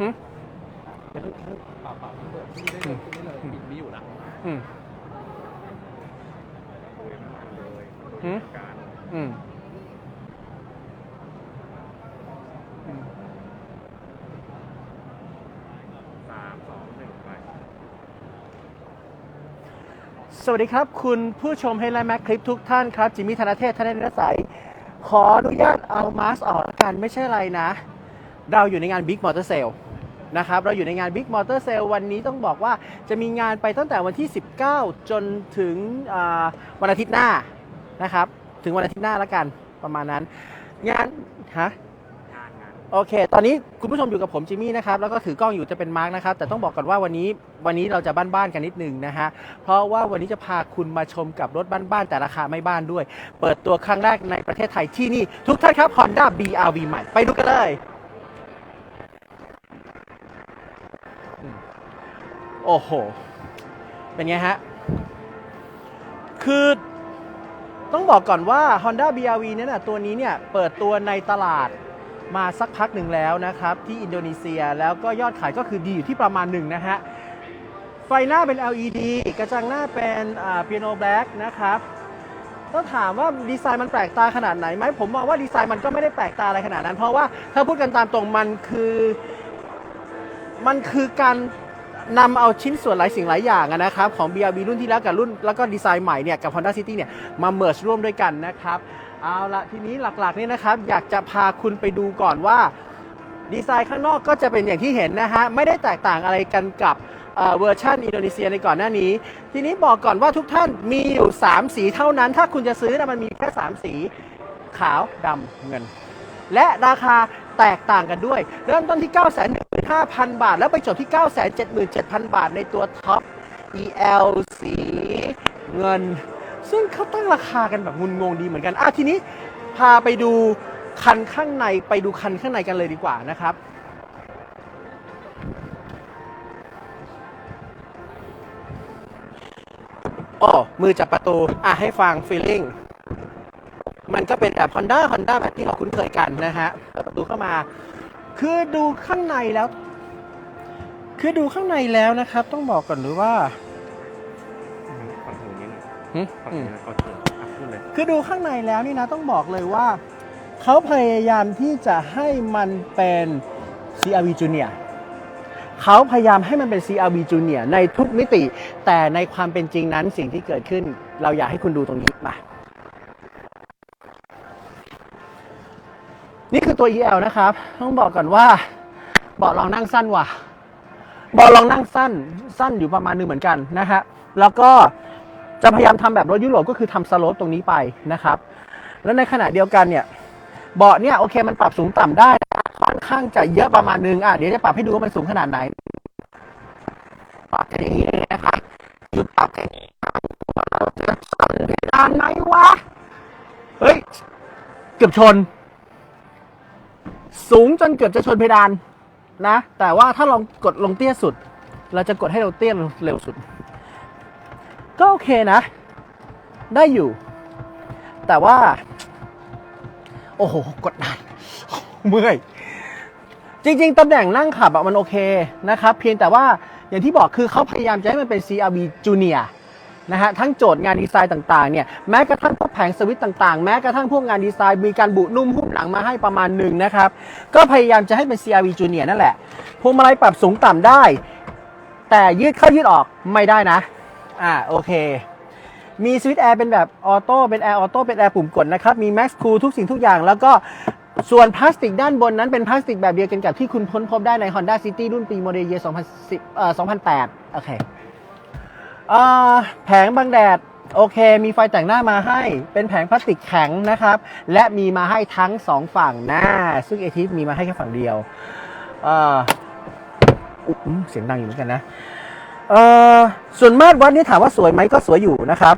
หึเดี๋ยวเปล่าเปล่าที่เดิมที่ได้เลยที่ได้เลยมีมีอยู่นะอืมหึอืมอืมสามสองหนึ่งไปสวัสดีครับ คุณผู้ชมให้ไลน์แม็กคลิปทุกท่านครับ จิมมี่ธนเทศธนเนรสายขออนุญาตเอามาสออกละกันไม่ใช่อะไรนะ เราอยู่ในงาน Big Motor Sale นะครับ เราอยู่ในงาน Big Motor Sale วันนี้ต้องบอกว่าจะมีงานไปตั้งแต่วันที่ 19 จนถึงอ่าวันอาทิตย์หน้านะครับ ถึงวันอาทิตย์หน้าละกันประมาณนั้น งานฮะงานงานโอเค ตอนนี้คุณผู้ชมอยู่กับผมจิมมี่นะครับ แล้วก็ถือกล้องอยู่จะเป็นมาร์กนะครับ แต่ต้องบอกก่อนว่าวันนี้วันนี้เราจะบ้านๆกันนิดนึงนะฮะ เพราะว่าวันนี้จะพาคุณมาชมกับรถบ้านๆแต่ราคาไม่บ้านด้วย เปิดตัวครั้งแรกในประเทศไทยที่นี่ ทุกท่านครับ Honda BRV ใหม่ ไปดูกันเลยอืม โอ้โห เป็นไงฮะ คือต้องบอกก่อนว่า Honda BRV เนี่ยนะตัวนี้เนี่ย เปิดตัวในตลาดมาสักพักหนึ่งแล้วนะครับ ที่อินโดนีเซียแล้วก็ยอดขายก็คือดีอยู่ที่ประมาณหนึ่งนะฮะ ไฟหน้าเป็น LED กระจังหน้าเป็นเปียโนแบล็กนะครับต้องถามว่าดีไซน์มันแปลกตาขนาดไหนไหมผมมองว่าดีไซน์มันก็ไม่ได้แปลกตาอะไรขนาดนั้น เพราะว่าถ้าพูดกันตามตรงมันคือ มันคือการ นำเอาชิ้นส่วนหลายสิ่งหลายอย่างนะครับของ BRB รุ่นที่แล้วกับรุ่นแล้วก็ดีไซน์ใหม่เนี่ยกับ Honda City เนี่ยมาเมิร์ชร่วมด้วยกันนะครับเอาละทีนี้หลักๆนี่นะครับอยากจะพาคุณไปดูก่อนว่าดีไซน์ข้างนอกก็จะเป็นอย่างที่เห็นนะฮะไม่ได้แตกต่างอะไรกันกับเอ่อเวอร์ชันอินโดนีเซียในก่อนหน้านี้ ทีนี้บอกก่อนว่าทุกท่านมีอยู่ 3 สีเท่านั้น ถ้าคุณจะซื้อนะมันมีแค่ 3 สีขาวดำเงิน และราคา แตกต่างกันด้วย เริ่มต้นที่ 9 1 5 0 0 0 บาท แล้วไปจบที่ 9 7 7 0 0 0 บาท ในตัวท็อป EL สีเงิน ซึ่งเขาตั้งราคากันแบบงุนงงดีเหมือนกันอะทีนี้พาไปดูคันข้างในไปดูคันข้างในกันเลยดีกว่านะครับโอ้มือจับประตู อะให้ฟังฟีลลิ่ง มันก็เป็นแบบ Honda Honda แบบที่เราคุ้นเคยกันนะฮะเปิดประตูเข้ามา คือดูข้างในแล้ว คือดูข้างในแล้วนะครับ ต้องบอกก่อนหรือว่าฝั่งหูนี้หน่อยหึฝั่งอืม นี้นะโอเคอะพูดเลยคือดูข้างในแล้วนี่นะต้องบอกเลยว่า เขาพยายามที่จะให้มันเป็น CRV Junior เขาพยายามให้มันเป็น CRV Junior ในทุกมิติ แต่ในความเป็นจริงนั้นสิ่งที่เกิดขึ้น เราอยากให้คุณดูตรงนี้มา นี่คือตัว EL นะครับ ต้องบอกก่อนว่าเบาะรองนั่งสั้นว่ะเบาะรองนั่งสั้น สั้นอยู่ประมาณนึงเหมือนกันนะฮะแล้วก็จะพยายามทำแบบรถยุโรปก็คือทำสโลปตรงนี้ไปนะครับ แล้วในขณะเดียวกันเนี่ยเบาะเนี่ยโอเคมันปรับสูงต่ำได้ค่อนข้างจะเยอะประมาณนึงอะเดี๋ยวจะปรับให้ดูว่ามันสูงขนาดไหนปรับกันอย่างนี้เลยนะครับคือปรับกันจะสั่นเพดานไหมวะเฮ้ยเกือบชน สูงจนเกือบจะชนเพดานนะ แต่ว่าถ้าลองกดลงเตี้ยสุด เราจะกดให้เราเตี้ยเร็วสุด ก็โอเคนะ ได้อยู่ แต่ว่า โอ้โห กดดันเมื่อยจริง ๆ ตำแหน่งนั่งขับอะมันโอเคนะครับ เพียงแต่ว่าอย่างที่บอกคือเขาพยายามจะให้มันเป็น CRV Junior นะฮะทั้งโจทย์งานดีไซน์ต่างๆเนี่ยแม้กระทั่งพวกแผงสวิตต่างๆ แม้กระทั่งพวกงานดีไซน์มีการบุนุ่มหุ้มหลังมาให้ประมาณหนึ่งนะครับ ก็พยายามจะให้เป็น CRV Junior นั่นแหละพวงมาลัยปรับสูงต่ำได้ แต่ยืดเข้ายืดออกไม่ได้นะอ่าโอเค มีสวิตช์แอร์เป็นแบบออโต้เป็นแอร์ออโต้เป็นแอร์ปุ่มกดนะครับ มี Max Cool ทุกสิ่งทุกอย่าง แล้วก็ส่วนพลาสติกด้านบนนั้นเป็นพลาสติกแบบเดียวกันกับที่คุณพ้นพบได้ใน Honda City รุ่นปีโมเดลเย2010เอ่อ2008โอเค อ่อแผงบังแดดโอเค มีไฟแต่งหน้ามาให้ เป็นแผงพลาสติกแข็งนะครับ และมีมาให้ทั้งสองฝั่งหนะซึ่งเอทีมีมาให้แค่ฝั่งเดียวเออเสียงดังอยู่เหมือนกันนะเออส่วนมาตรวัดนี่ถามว่าสวยไหมก็สวยอยู่นะครับ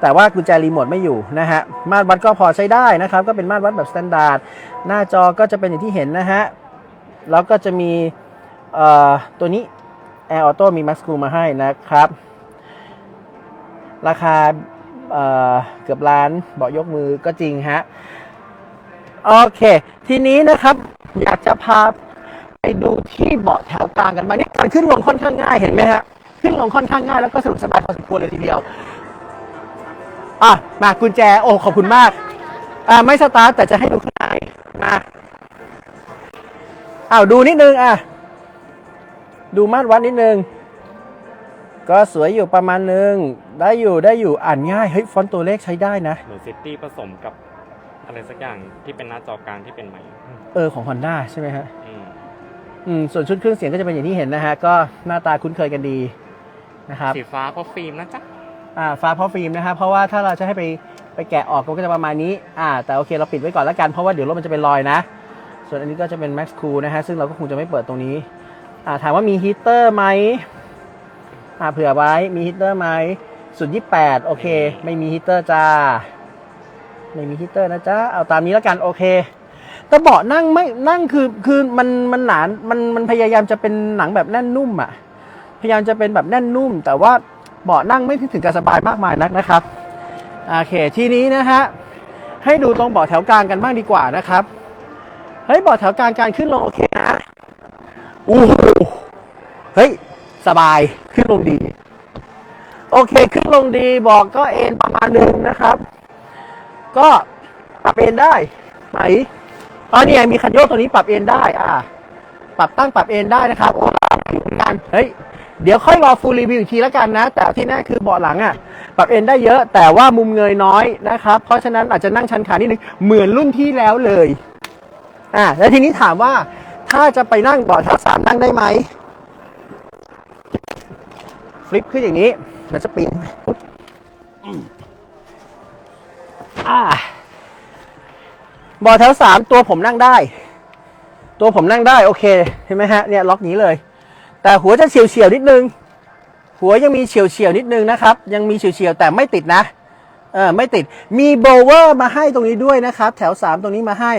แต่ว่ากุญแจรีโมทไม่อยู่นะฮะ มาตรวัดก็พอใช้ได้นะครับ ก็เป็นมาตรวัดแบบสแตนดาร์ด หน้าจอก็จะเป็นอย่างที่เห็นนะฮะ แล้วก็จะมีตัวนี้ เอ่อตัวนี้ Air Auto มี Max Cool มาให้นะครับ ราคาเเกือบล้านเบาะยกมือก็จริงฮะ โอเค ทีนี้นะครับ อยากจะพาไปดูที่เบาะแถวกลางกันบ้างนี่การขึ้นลงค่อนข้างง่ายเห็นไหมฮะ ขึ้นลงค่อนข้างง่ายแล้วก็สะดวกสบายพอสมควรเลยทีเดียว อะ มากุญแจ โอ้ ขอบคุณมาก อ่าไม่สตาร์ทแต่จะให้ดูข้างในมาอ้าวดูนิดนึงอะ ดูมาตรวัดนิดนึง ก็สวยอยู่ประมาณนึง ได้อยู่ได้อยู่อ่านง่าย เฮ้ย ฟอนต์ตัวเลขใช้ได้นะ เหมือนซิตี้ผสมกับอะไรสักอย่างที่เป็นหน้าจอกลางที่เป็นไมค์เออของ Honda ใช่ไหมฮะ อืมอืม ส่วนชุดเครื่องเสียงก็จะเป็นอย่างที่เห็นนะฮะ ก็หน้าตาคุ้นเคยกันดีนะครับ สีฟ้าเพราะฟิล์มนะจ๊ะ อ่าฟ้าเพราะฟิล์มนะครับเพราะว่าถ้าเราจะให้ไปไปแกะออกก็จะประมาณนี้อ่าแต่โอเคเราปิดไว้ก่อนแล้วกันเพราะว่าเดี๋ยวรถมันจะเป็นรอยนะ ส่วนอันนี้ก็จะเป็น Max Cool นะฮะซึ่งเราก็คงจะไม่เปิดตรงนี้อ่า ถามว่ามีฮีเตอร์ไหมอ่าเผื่อไว้มีฮีเตอร์ไหมสุด 28 โอเค ไม่มีฮีเตอร์จ้า ไม่มีฮีเตอร์นะจ๊ะ เอาตามนี้แล้วกัน โอเคแต่เบาะนั่งไม่นั่งคือคือมันมันหนามันมันพยายามจะเป็นหนังแบบแน่นนุ่มอะ พยายามจะเป็นแบบแน่นนุ่ม แต่ว่าเบาะนั่งไม่ถึงกับสบายมากมายนักนะครับ โอเค ทีนี้นะฮะ ให้ดูตรงเบาะแถวกลางกันบ้างดีกว่านะครับ เฮ้ยเบาะแถวกลางการขึ้นลงโอเคนะ อู้หูเฮ้ย สบายขึ้นลงดี โอเค ขึ้นลงดีเบอกก็เอ็นประมาณหนึ่งนะครับ ก็ปรับเอ็นได้ไหนอ๋อเนี่ยมีคันโยกตัวนี้ปรับเอ็นได้ อ่า ปรับตั้งปรับเอ็นได้นะครับโอ้เหมือนกันเฮ้ยเดี๋ยวค่อยรอฟูลรีวิวอีกทีแล้วกันนะ แต่ที่แน่คือเบาะหลังอะ ปรับเอ็นได้เยอะ แต่ว่ามุมเงยน้อยนะครับ เพราะฉะนั้นอาจจะนั่งชันขานิดนึงเหมือนรุ่นที่แล้วเลย อ่าแล้วทีนี้ถามว่า ถ้าจะไปนั่งเบาะทับสามนั่งได้ไหมฟลิปขึ้นอย่างนี้มันจะปีนอืมอ่าเบาะแถวสามตัวผมนั่งได้ ตัวผมนั่งได้โอเคเห็นไหมฮะเนี่ยล็อกนี้เลย แต่หัวจะเฉียวเฉียวนิดนึง หัวยังมีเฉียวเฉียวนิดนึงนะครับ ยังมีเฉียวเฉียวแต่ไม่ติดนะเออไม่ติดมีโบเวอร์มาให้ตรงนี้ด้วยนะครับ แถว3ตรงนี้มาให้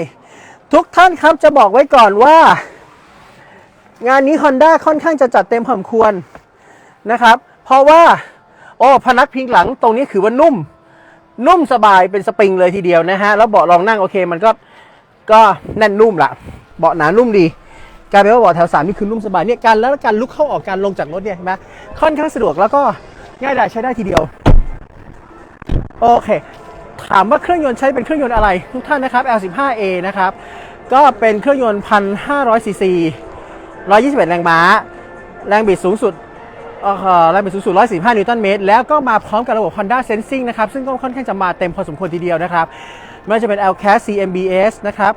ทุกท่านครับจะบอกไว้ก่อนว่า งานนี้ Honda ค่อนข้างจะจัดเต็มพอสมควรนะครับ เพราะว่า โอ้พนักพิงหลังตรงนี้คือว่านุ่ม นุ่มสบายเป็นสปริงเลยทีเดียวนะฮะ แล้วเบาะรองนั่งโอเค มันก็ก็แน่นนุ่มละเบาะหนานุ่มดีกลายเป็นว่าเบาะแถวสามนี่คือนุ่มสบายเนี่ยการแล้วการลุกเข้าออกการลงจากรถเนี่ยเห็นไหมค่อนข้างสะดวกแล้วก็ง่ายดายใช้ได้ทีเดียว โอเค ถามว่าเครื่องยนต์ใช้เป็นเครื่องยนต์อะไรทุกท่านนะครับ L15A นะครับ ก็เป็นเครื่องยนต์ 1,500 ซีซี 121 แรงม้า แรงบิดสูงสุดแรงบิดสูงสุด 145 นิวตันเมตร แล้วก็มาพร้อมกับระบบ Honda Sensing นะครับ ซึ่งก็ค่อนข้างจะมาเต็มพอสมควรทีเดียวนะครับไม่ว่าจะเป็น LCAS CMBS นะครับ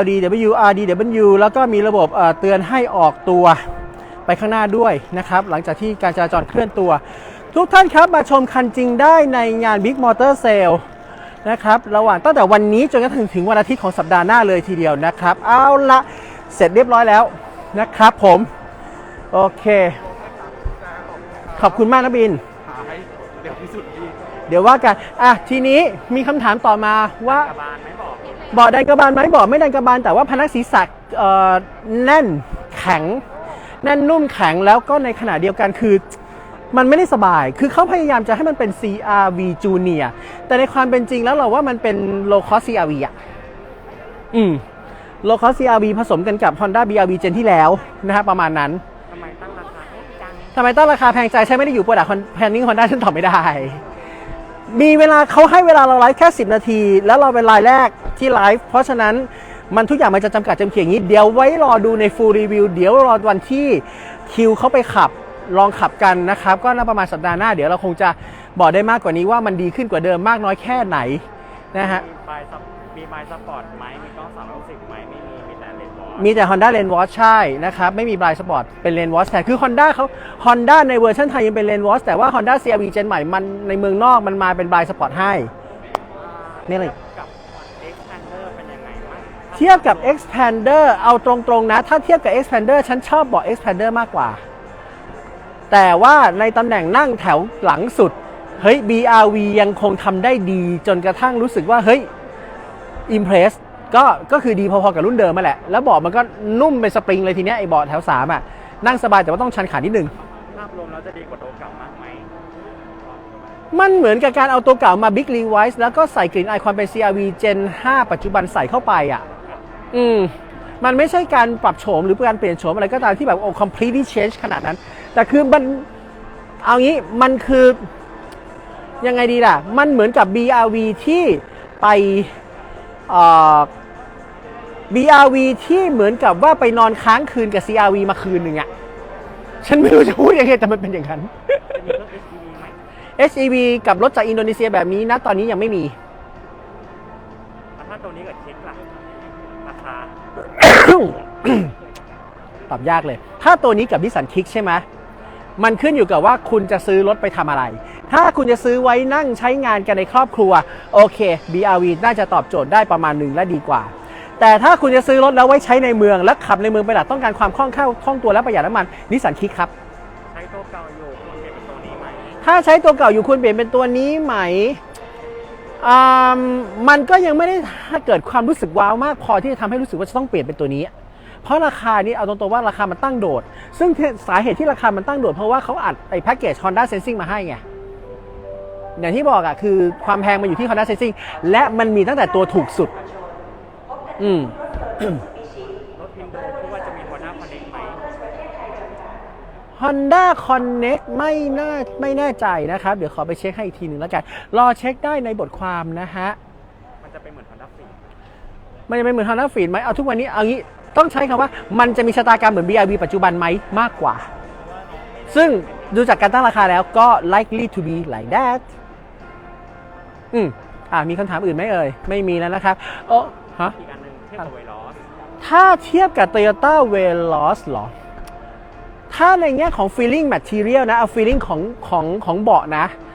LDW RDW แล้วก็มีระบบเตือนให้ออกตัวไปข้างหน้าด้วยนะครับ หลังจากที่การจราจรเคลื่อนตัว ทุกท่านครับมาชมคันจริงได้ในงาน Big Motor Sale นะครับระหว่างตั้งแต่วันนี้จนกระทั่งถึงวันอาทิตย์ของสัปดาห์หน้าเลยทีเดียวนะครับ เอาละเสร็จเรียบร้อยแล้วนะครับผม โอเค ขอบคุณมากนะบินหาให้เร็วที่สุดีเดี๋ยวว่ากันอะทีนี้มีคำถามต่อมาว่า กบาลไหมบอกเบาะดันกระบาลไหมเบาะไม่ดันกระบาลแต่ว่าพนักศีรษะเอ่อแน่นแข็ง แน่นนุ่มแข็งแล้วก็ในขณะเดียวกันคือ มันไม่ได้สบาย คือเขาพยายามจะให้มันเป็น CRV Junior แต่ในความเป็นจริงแล้วเราว่ามันเป็น low cost CRV อะ อืม low cost CRV ผสมกันกับ Honda BRV เจนที่แล้วนะฮะประมาณนั้นทำไมตั้งราคาแพงจังทำไมตั้งราคาแพงใจใช่ไม่ได้อยู่โปรดักต์แพนนิ่งฮอนด้าฉันตอบไม่ได้ มีเวลาเขาให้เวลาเราไลฟ์แค่ 10 นาที แล้วเราเป็นรายแรกที่ไลฟ์เพราะฉะนั้นมันทุกอย่างมันจะจำกัดจำเขียอย่างนี้ เดี๋ยวไว้รอดูในฟูลรีวิวเดี๋ยวรอวันที่คิวเขาไปขับ ลองขับกันนะครับ ก็น่าประมาณสัปดาห์หน้า เดี๋ยวเราคงจะบอกได้มากกว่านี้ว่ามันดีขึ้นกว่าเดิมมากน้อยแค่ไหนนะฮะ มีไฟซับมีไฟซัพพอร์ตไหมมีกล้อง360ไหมไม่มีมีแต่เลนส์บอร์ดมีแต่ Honda Lane Watch ใช่นะครับ ไม่มี Blind Spot เป็น Lane Watch แทนคือ Honda เขา Honda ในเวอร์ชันไทยยังเป็น Lane Watch แต่ว่า Honda CRV Gen ใหม่มันในเมืองนอกมันมาเป็น Blind Spot ให้ นี่เลย กับ Xpander เป็นยังไงบ้างเทียบกับ Expander เอาตรงๆนะ ถ้าเทียบกับ Expander ฉันชอบเบาะ Expander มากกว่า แต่ว่าในตำแหน่งนั่งแถวหลังสุด เฮ้ย BRV ยังคงทำได้ดี จนกระทั่งรู้สึกว่า เฮ้ย Impress ก็ก็คือดีพอๆกับรุ่นเดิมมาแหละ แล้วเบาะมันก็นุ่มเป็นสปริงเลยทีเนี้ยไอ้เบาะแถว3อะนั่งสบายแต่ว่าต้องชันขานิดนึงภาพรวมแล้วจะดีกว่าตัวเก่ามากไหมมันเหมือนกับการเอาตัวเก่ามา Big Revise แล้วก็ใส่กลิ่นอายความเป็น CRV Gen 5 ปัจจุบันใส่เข้าไปอะ อืม มันไม่ใช่การปรับโฉมหรือการเปลี่ยนโฉมอะไรก็ตามที่แบบโอ้ completely change ขนาดนั้น แต่คือมันเอางี้มันคือยังไงดีล่ะ มันเหมือนกับ BRV ที่ไปเอ่อ BRV ที่เหมือนกับว่าไปนอนค้างคืนกับ CRV มาคืนหนึ่งอะฉันไม่รู้จะพูดยังไงแต่มันเป็นอย่างนั้นจะมีรถ SUV ไหม HEV กับรถจากอินโดนีเซียแบบนี้นะ ตอนนี้ยังไม่มีแล้วถ้าตัวนี้กับเช็คล่ะราคาตอบยากเลย ถ้าตัวนี้กับนิสสันคิกใช่ไหม มันขึ้นอยู่กับว่าคุณจะซื้อรถไปทำอะไร ถ้าคุณจะซื้อไว้นั่งใช้งานกันในครอบครัว โอเค BRV น่าจะตอบโจทย์ได้ประมาณหนึ่งและดีกว่า แต่ถ้าคุณจะซื้อรถแล้วไว้ใช้ในเมือง และขับในเมืองไปหลักต้องการความคล่องแคล่วคล่องตัวและประหยัดน้ำมันนิสสันคิกครับ ใช้ตัวเก่าอยู่ควรเปลี่ยนเป็นตัวนี้ไหม ถ้าใช้ตัวเก่าอยู่ควรเปลี่ยนเป็นตัวนี้ไหมอ่ามันก็ยังไม่ได้เกิดความรู้สึกว้าวมากพอที่จะทำให้รู้สึกว่าจะต้องเปลี่ยนเป็นตัวนี้ เพราะราคานี้เอาตรงๆว่าราคามันตั้งโดด ซึ่งสาเหตุที่ราคามันตั้งโดด เพราะว่าเขาอัดไอ้แพ็กเกจ Honda Sensing มาให้ไงอย่างที่บอกอะคือความแพงมันอยู่ที่ Honda Sensing และมันมีตั้งแต่ตัวถูกสุด อืมรถอินโดที่ว่าจะมี Honda Connect ไหม Honda Connect ไม่น่าไม่แน่ใจนะครับ เดี๋ยวขอไปเช็คให้อีกทีหนึ่งแล้วกัน รอเช็คได้ในบทความนะฮะ มันจะเป็นเหมือน Honda Fit มันจะเป็นเหมือน Honda Fit ไหมเอาทุกวันนี้เอางี้ ต้องใช้คำว่ามันจะมีชะตากรรมเหมือน BRV ปัจจุบันไหมมากกว่า ซึ่งดูจากการตั้งราคาแล้วก็ likely to be like that อืมอ่ามีคำถามอื่นไหมเอ่ย ไม่มีแล้วนะครับโอ้ฮะอีกอันหนึงเทียบกับเวลอสถ้าเทียบกับ Toyota Veloz เหรอ ถ้าในแง่ของ feeling material นะเอา feeling ของของของเบาะนะเอ่อ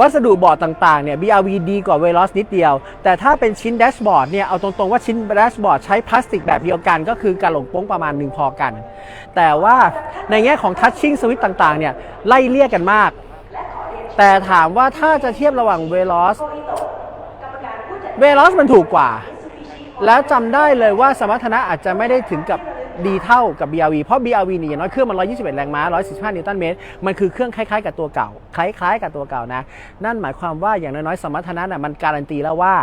วัสดุเบาะต่างๆเนี่ย BRV ดีกว่า Veloz นิดเดียว แต่ถ้าเป็นชิ้นแดชบอร์ดเนี่ย เอาตรงๆว่าชิ้นแดชบอร์ดใช้พลาสติกแบบเดียวกัน ก็คือกระหลงโป้งประมาณหนึ่งพอกัน แต่ว่าในแง่ของ touching switch ต่างๆเนี่ยไล่เลี่ยกันมาก แต่ถามว่าถ้าจะเทียบระหว่าง Veloz Veloz มันถูกกว่า แล้วจำได้เลยว่าสมรรถนะอาจจะไม่ได้ถึงกับ ดีเท่ากับ BRV เพราะ BRV นี่อย่างน้อยเครื่องมัน 121 แรงม้า115นิวตันเมตร มันคือเครื่องคล้ายๆกับตัวเก่า คล้ายๆ กับตัวเก่านะ นั่นหมายความว่าอย่างน้อยๆ สมรรถนะน่ะมันการันตีแล้วว่า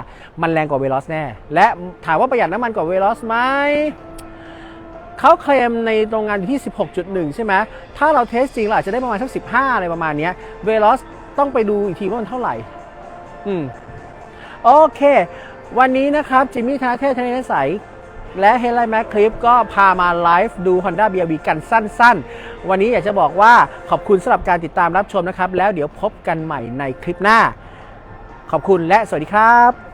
มันแรงกว่า Veloz แน่ และถามว่าประหยัดน้ำมันกว่า Veloz ไหมเขาเคลมในโรงงานอยู่ที่ 16.1 ใช่ไหม ถ้าเราเทสจริงเราอาจจะได้ประมาณสัก 15 อะไรประมาณนี้ย Veloz ต้องไปดูอีกทีว่ามันเท่าไหร่ อืม โอเค วันนี้นะครับ จิมมี่ทาเทศทะเลใส และเฮลัยแม็กคลิปก็พามาไลฟ์ดู Honda BRV กันสั้นๆ วันนี้อยากจะบอกว่าขอบคุณสำหรับการติดตามรับชมนะครับ แล้วเดี๋ยวพบกันใหม่ในคลิปหน้า ขอบคุณและสวัสดีครับ